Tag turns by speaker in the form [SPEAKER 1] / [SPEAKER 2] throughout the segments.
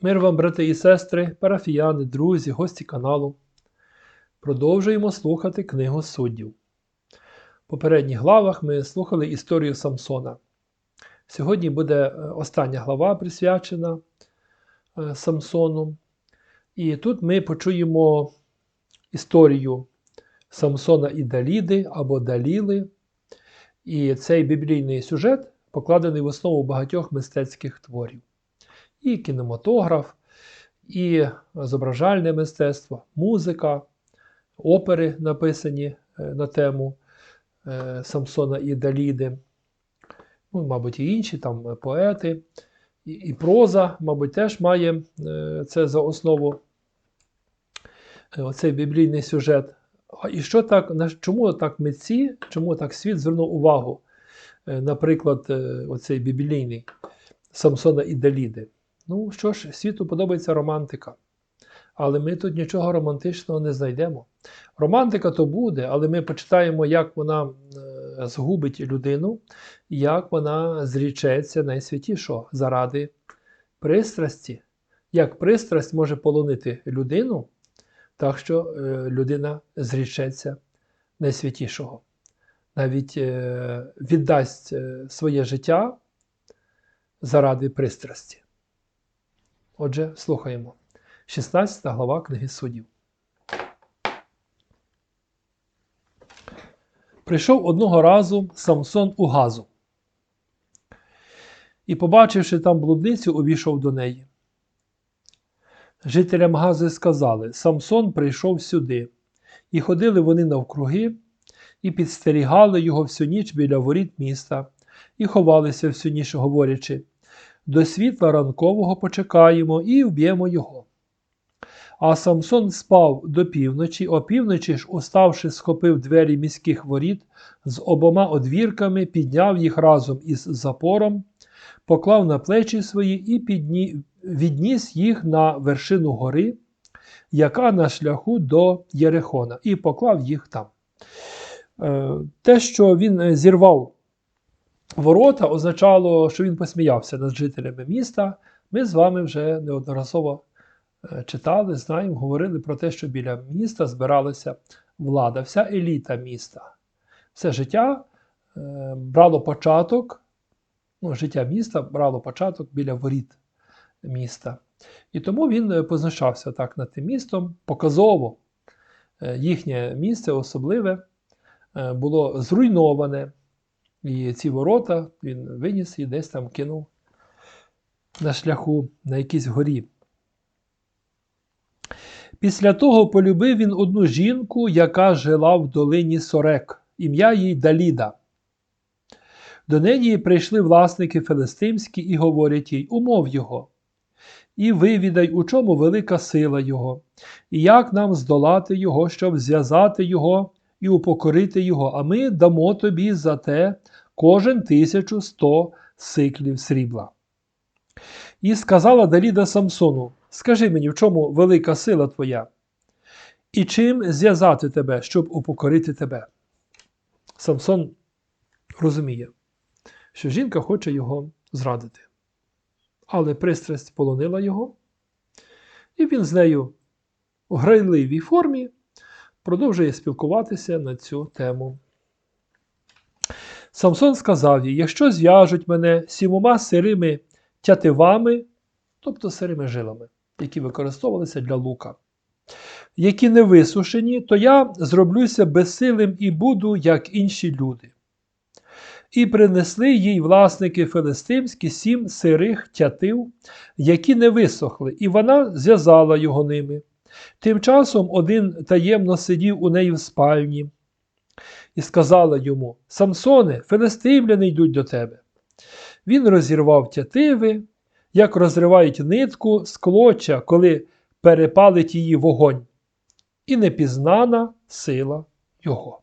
[SPEAKER 1] Мир вам, брати і сестри, парафіяни, друзі, гості каналу. Продовжуємо слухати книгу суддів. В попередніх главах ми слухали історію Самсона. Сьогодні буде е, остання глава присвячена е, Самсону. І тут ми почуємо історію Самсона і Даліди або Даліли. І цей біблійний сюжет покладений в основу багатьох мистецьких творів. І кінематограф, і зображальне мистецтво, музика, опери, написані е, на тему е, Самсона і Даліди, ну, мабуть, і інші там поети, і, і проза, мабуть, теж має е, це за основу оцей біблійний сюжет. І що так, чому так митці, чому так світ звернув увагу, е, наприклад, е, оцей біблійний Самсона і Даліди? Ну що ж, світу подобається романтика. Але ми тут нічого романтичного не знайдемо. Романтика то буде, але ми почитаємо, як вона е, згубить людину, як вона зрічеться найсвятішого заради пристрасті. Як пристрасть може полонити людину, так що е, людина зрічеться найсвятішого. Навіть е, віддасть своє життя заради пристрасті. Отже, слухаємо. 16 глава книги суддів. Прийшов одного разу Самсон у Газу. І, побачивши там блудницю, увійшов до неї. Жителям Гази сказали: Самсон прийшов сюди, і ходили вони навкруги, і підстерігали його всю ніч біля воріт міста, і ховалися всю ніч, говорячи: до світла ранкового почекаємо і вб'ємо його. А Самсон спав до півночі, опівночі ж, уставши, схопив двері міських воріт з обома одвірками, підняв їх разом із запором, поклав на плечі свої і підні... відніс їх на вершину гори, яка на шляху до Єрихона, і поклав їх там. Е, Те, що він е, зірвав ворота, означало, що він посміявся над жителями міста. Ми з вами вже неодноразово е, читали, знаємо, говорили про те, що біля міста збиралася влада, вся еліта міста. Все життя е, брало початок, ну, життя міста брало початок біля воріт міста. І тому він е, позначався так над тим містом, показово їхнє місце особливе було зруйноване. І ці ворота він виніс і десь там кинув на шляху на якійсь горі. Після того полюбив він одну жінку, яка жила в долині Сорек, ім'я їй Даліда. До неї прийшли власники филистимські і говорять їй: умов його, і вивідай, у чому велика сила його, і як нам здолати його, щоб зв'язати його і упокорити його, а ми дамо тобі за те кожен тисячу сто сиклів срібла. І сказала Даліда Самсону: Скажи мені, в чому велика сила твоя, і чим зв'язати тебе, щоб упокорити тебе? Самсон розуміє, що жінка хоче його зрадити. Але пристрасть полонила його, і він з нею у грайливій формі продовжує спілкуватися на цю тему. Самсон сказав їй: якщо зв'яжуть мене сімома сирими тятивами, тобто сирими жилами, які використовувалися для лука, які не висушені, то я зроблюся безсилим і буду, як інші люди. І принесли їй власники филистимські сім сирих тятив, які не висохли, і вона зв'язала його ними. Тим часом один таємно сидів у неї в спальні і сказала йому: Самсоне, филистимляни йдуть до тебе. Він розірвав тятиви, як розривають нитку з клоча, коли перепалить її вогонь, і непізнана сила його.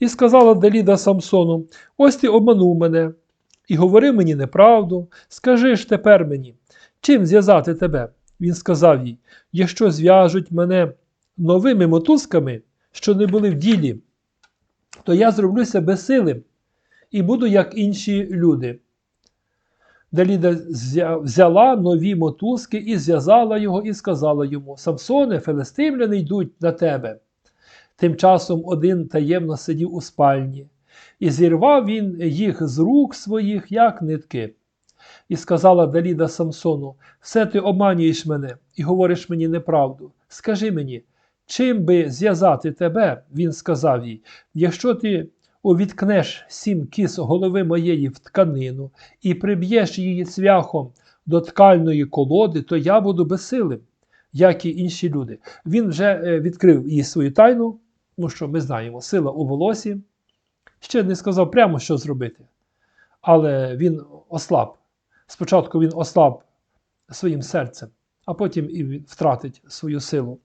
[SPEAKER 1] І сказала Даліда Самсону: Ось ти обманув мене і говорив мені неправду. Скажи ж тепер мені, чим зв'язати тебе? Він сказав їй: Якщо зв'яжуть мене новими мотузками, що не були в ділі, то я зроблюся безсилим і буду як інші люди. Даліда взяла нові мотузки і зв'язала його, і сказала йому: Самсоне, филистимляни йдуть на тебе. Тим часом один таємно сидів у спальні, і зірвав він їх з рук своїх, як нитки. І сказала Даліда Самсону: Все ти обманюєш мене і говориш мені неправду. Скажи мені, чим би зв'язати тебе? Він сказав їй, якщо ти увіткнеш сім кіс голови моєї в тканину і приб'єш її цвяхом до ткальної колоди, то я буду безсилим, як і інші люди. Він вже е, відкрив їй свою тайну, ну що ми знаємо, сила у волосі. Ще не сказав прямо, що зробити. Але він ослаб. Спочатку він ослаб своїм серцем, а потім і втратить свою силу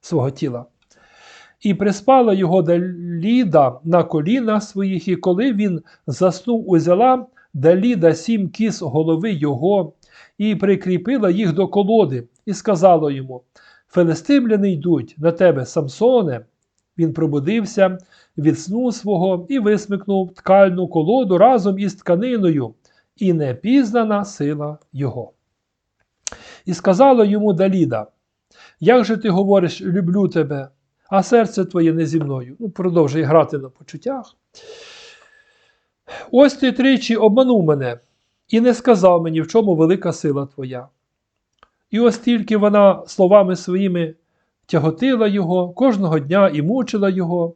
[SPEAKER 1] свого тіла. І приспала його Даліда на коліна своїх, і коли він заснув, узяла Даліда сім кіс голови його і прикріпила їх до колоди, і сказала йому: Филистимляни йдуть на тебе, Самсоне. Він пробудився від сну свого і висмикнув ткальну колоду разом із тканиною, і непізнана сила його. І сказала йому Даліда: Як же ти говориш, люблю тебе, а серце твоє не зі мною? Ну, продовжує грати на почуттях. Ось ти тричі обманув мене і не сказав мені, в чому велика сила твоя. І ось тільки вона словами своїми тяготила його кожного дня і мучила його,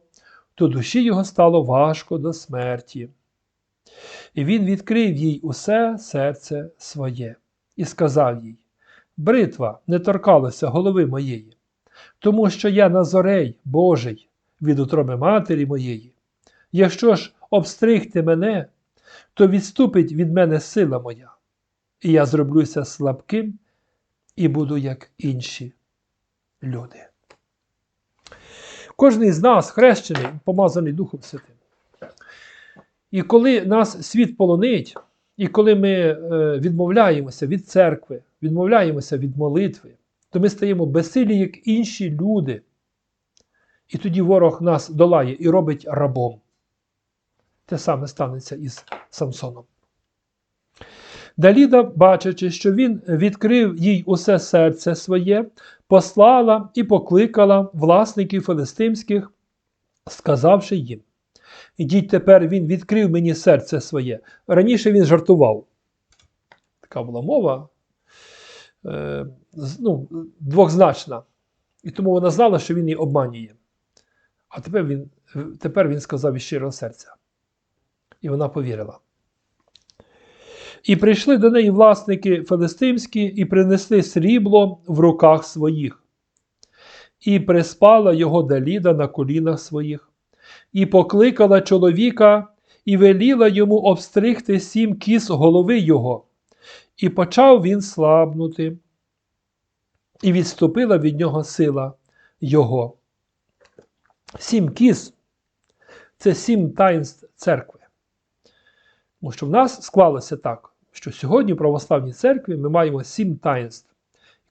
[SPEAKER 1] то душі його стало важко до смерті. І він відкрив їй усе серце своє і сказав їй: Бритва не торкалася голови моєї, тому що я Назорей Божий від утроби матері моєї. Якщо ж обстригти мене, то відступить від мене сила моя, і я зроблюся слабким і буду як інші люди. Кожен з нас хрещений, помазаний Духом Святим. І коли нас світ полонить, і коли ми е, відмовляємося від церкви, відмовляємося від молитви, то ми стаємо безсилі, як інші люди. І тоді ворог нас долає і робить рабом. Те саме станеться із Самсоном. Даліда, бачачи, що він відкрив їй усе серце своє, послала і покликала власників филистимських, сказавши їм: Ідіть тепер він відкрив мені серце своє. Раніше він жартував. Така була мова е, ну, двохзначна. І тому вона знала, що він її обманює. А тепер він, тепер він сказав із щирого серця. І вона повірила. І прийшли до неї власники филистимські і принесли срібло в руках своїх. І приспала його Даліда на колінах своїх, і покликала чоловіка, і веліла йому обстригти сім кіс голови його. І почав він слабнути, і відступила від нього сила його. Сім кіс це сім таїнств церкви. Тому що в нас склалося так, що сьогодні в православній церкві ми маємо сім таїнств.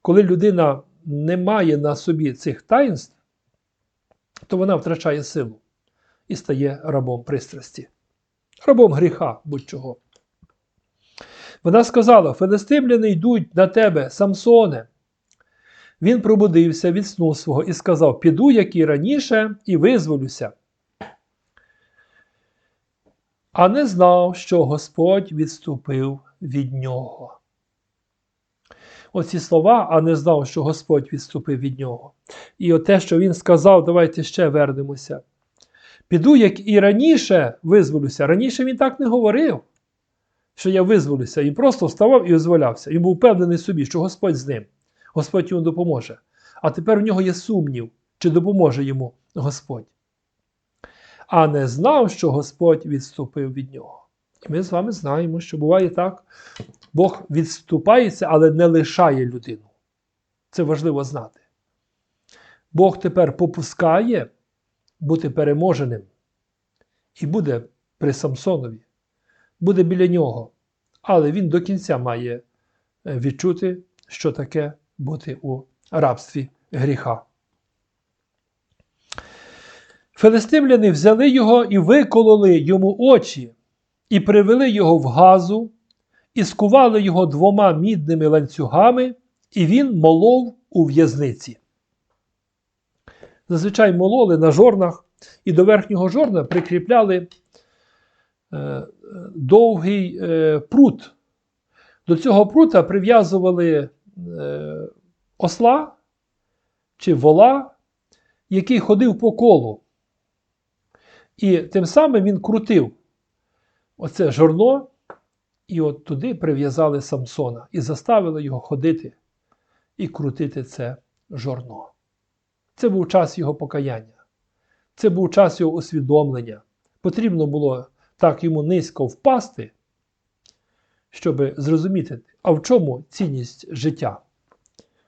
[SPEAKER 1] Коли людина не має на собі цих таїнств, то вона втрачає силу і стає рабом пристрасті, рабом гріха будь-чого. Вона сказала: Филистимляни йдуть на тебе, Самсоне. Він пробудився від сну свого і сказав: Піду, як і раніше, і визволюся. А не знав, що Господь відступив від нього. Оці слова, а не знав, що Господь відступив від нього. І от те, що він сказав, давайте ще вернемося. Піду, як і раніше визволюся. Раніше він так не говорив, що я визволюся. Він просто вставав і визволявся. Він був впевнений собі, що Господь з ним, Господь йому допоможе. А тепер у нього є сумнів, чи допоможе йому Господь. А не знав, що Господь відступив від нього. І ми з вами знаємо, що буває так, Бог відступається, але не лишає людину. Це важливо знати. Бог тепер попускає бути переможеним і буде при Самсонові, буде біля нього. Але він до кінця має е, відчути, що таке бути у рабстві гріха. Филистимляни взяли його і викололи йому очі, і привели його в газу, і скували його двома мідними ланцюгами, і він молов у в'язниці. Зазвичай мололи на жорнах, і до верхнього жорна прикріпляли е, довгий е, прут. До цього прута прив'язували е, осла чи вола, який ходив по колу. І тим самим він крутив оце жорно, і от туди прив'язали Самсона і заставили його ходити і крутити це жорно. Це був час його покаяння, це був час його усвідомлення. Потрібно було так йому низько впасти, щоб зрозуміти, а в чому цінність життя?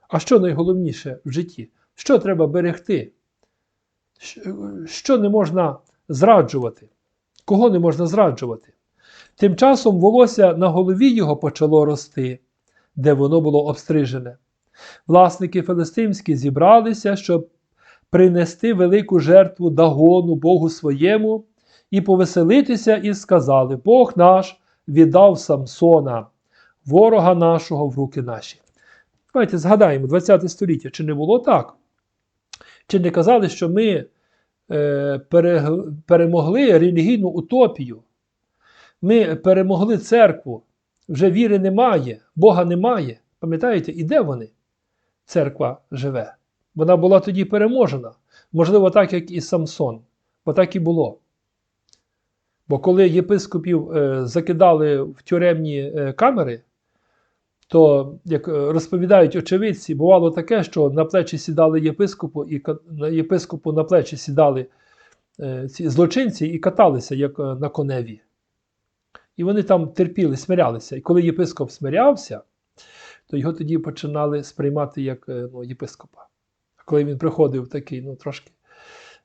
[SPEAKER 1] А що найголовніше в житті? Що треба берегти? Що не можна зраджувати? Кого не можна зраджувати? Тим часом волосся на голові його почало рости, де воно було обстрижене. Власники филистимські зібралися, щоб принести велику жертву дагону Богу своєму і повеселитися, і сказали: Бог наш віддав Самсона, ворога нашого в руки наші. Давайте згадаємо 20 століття, чи не було так? Чи не казали, що ми е, перемогли релігійну утопію? Ми перемогли церкву, вже віри немає, Бога немає. Пам'ятаєте, і де вони? Церква живе. Вона була тоді переможена. Можливо, так, як і Самсон, бо так і було. Бо коли єпископів е, закидали в тюремні е, камери, то, як розповідають очевидці, бувало таке, що на плечі сідали єпископу, і єпископу на плечі сідали е, ці злочинці і каталися, як е, на коневі. І вони там терпіли, смирялися. І коли єпископ смирявся, то його тоді починали сприймати як е, ну, єпископа. Коли він приходив такий, ну, трошки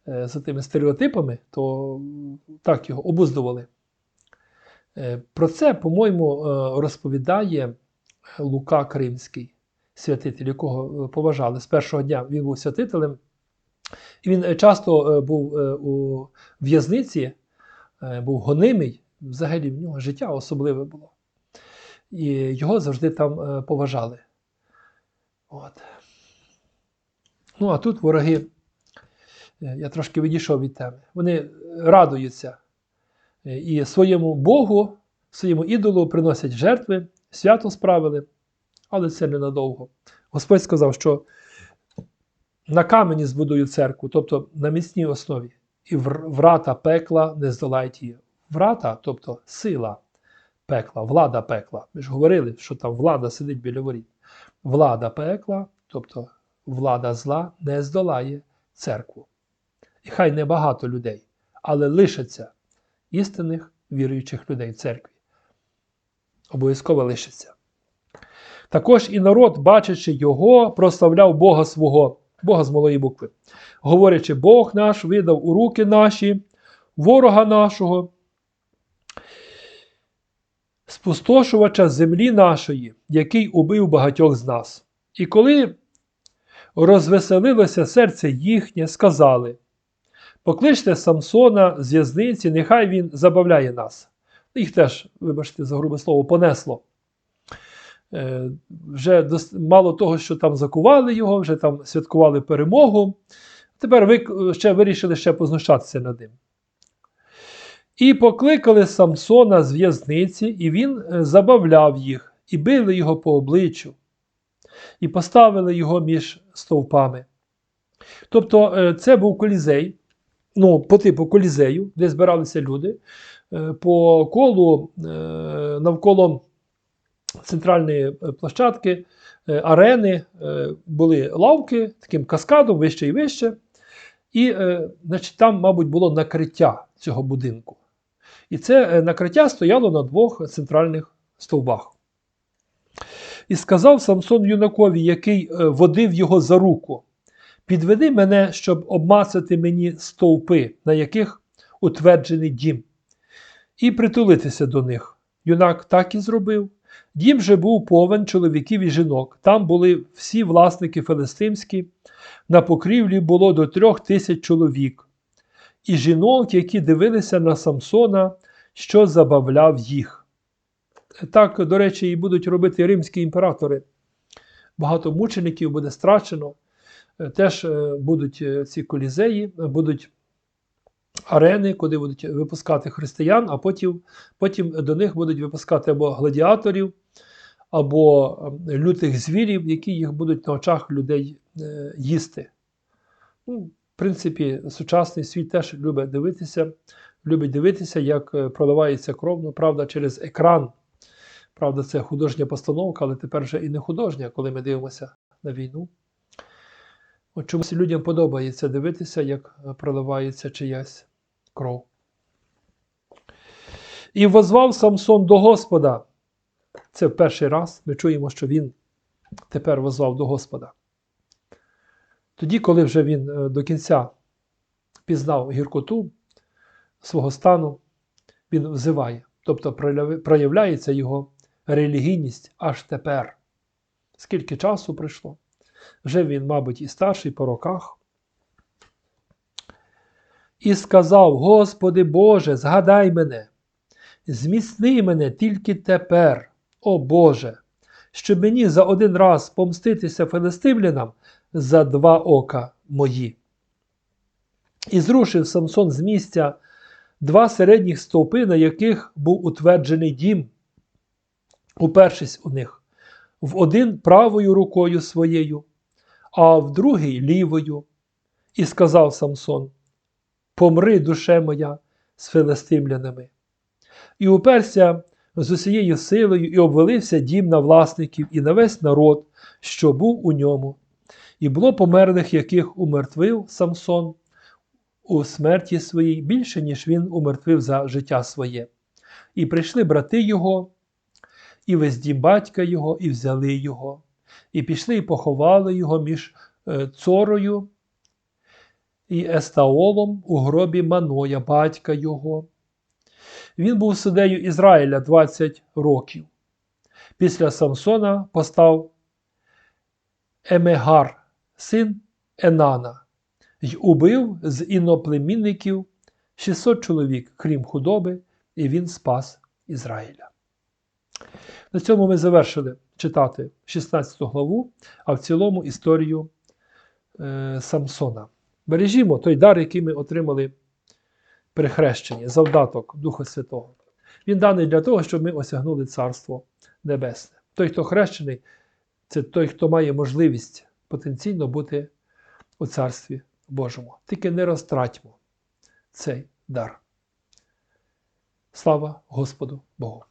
[SPEAKER 1] е, за тими стереотипами, то так його обуздували. Е, про це, по-моєму, е, розповідає Лука Кримський, святитель, якого поважали. З першого дня він був святителем. І він часто був у в'язниці, був гонимий, взагалі в нього життя особливе було. І його завжди там поважали. От. Ну, а тут вороги, я трошки відійшов від теми, вони радуються і своєму Богу, своєму ідолу приносять жертви, свято справили, але це ненадовго. Господь сказав, що на камені збудую церкву, тобто на міцній основі, і врата пекла не здолають її. Врата, тобто сила пекла, влада пекла. Ми ж говорили, що там влада сидить біля воріт. Влада пекла, тобто влада зла, не здолає церкву. І хай не багато людей, але лишаться істинних віруючих людей в церкві. Обов'язково лишиться. Також і народ, бачачи його, прославляв Бога свого, Бога з малої букви, говорячи, Бог наш видав у руки наші, ворога нашого, спустошувача землі нашої, який убив багатьох з нас. І коли розвеселилося серце їхнє, сказали: Покличте Самсона з в'язниці, нехай він забавляє нас. Їх теж, вибачте, за грубе слово, понесло. Е, вже мало того, що там закували його, вже там святкували перемогу. Тепер ви ще вирішили ще познущатися над ним. І покликали Самсона з в'язниці, і він е, забавляв їх, і били його по обличчю, і поставили його між стовпами. Тобто, е, це був колізей, ну, по типу колізею, де збиралися люди. Е, по колу навколо центральної площадки, арени були лавки таким каскадом вище і вище. І значить, там, мабуть, було накриття цього будинку. І це е, накриття стояло на двох центральних стовбах. І сказав Самсон юнакові, який е, водив його за руку: Підведи мене, щоб обмацати мені стовпи, на яких утверджений дім, і притулитися до них. Юнак так і зробив. Дім же був повен чоловіків і жінок. Там були всі власники филистимські, на покрівлі було до трьох тисяч чоловік і жінок, які дивилися на Самсона, що забавляв їх. Так, до речі, і будуть робити римські імператори. Багато мучеників буде страчено. Е, Теж е, будуть е, ці колізеї, будуть арени, куди будуть випускати християн, а потім, потім до них будуть випускати або гладіаторів, або е, лютих звірів, які їх будуть на очах людей їсти. Ну, в принципі, сучасний світ теж любить дивитися, любить дивитися, як проливається кров, ну, правда, через екран. Правда, це художня постановка, але тепер вже і не художня, коли ми дивимося на війну. От чомусь людям подобається дивитися, як е, проливається чиясь кров. І возвав Самсон до Господа. Це в перший раз ми чуємо, що він тепер возвав до Господа. Тоді, коли вже він е, до кінця пізнав гіркоту свого стану, він взиває, тобто проявляється його релігійність аж тепер. Скільки часу пройшло? Вже він, мабуть, і старший по роках. І сказав: Господи Боже, згадай мене, зміцни мене тільки тепер, о Боже, щоб мені за один раз помститися филистимлянам за два ока мої. І зрушив Самсон з місця два середніх стовпи, на яких був утверджений дім, упершись у них, в один правою рукою своєю, а в другий лівою. І сказав Самсон: Помри, душе моя, з филистимлянами. І уперся з усією силою, і обвалився дім на власників і на весь народ, що був у ньому. І було померлих, яких умертвив Самсон у смерті своїй більше, ніж він умертвив за життя своє. І прийшли брати його, і весь дім батька його, і взяли його, і пішли і поховали його між е, цорою і Естаолом у гробі Маноя, батька його. Він був суддею Ізраїля 20 років. Після Самсона постав Емегар, син Енана, й убив з іноплемінників 600 чоловік, крім худоби, і він спас Ізраїля. На цьому ми завершили читати 16 главу, а в цілому історію е, Самсона. Бережімо той дар, який ми отримали при хрещенні, завдаток Духа Святого. Він даний для того, щоб ми осягнули Царство Небесне. Той, хто хрещений, це той, хто має можливість потенційно бути у Царстві Божому. Тільки не розтратьмо цей дар. Слава Господу Богу!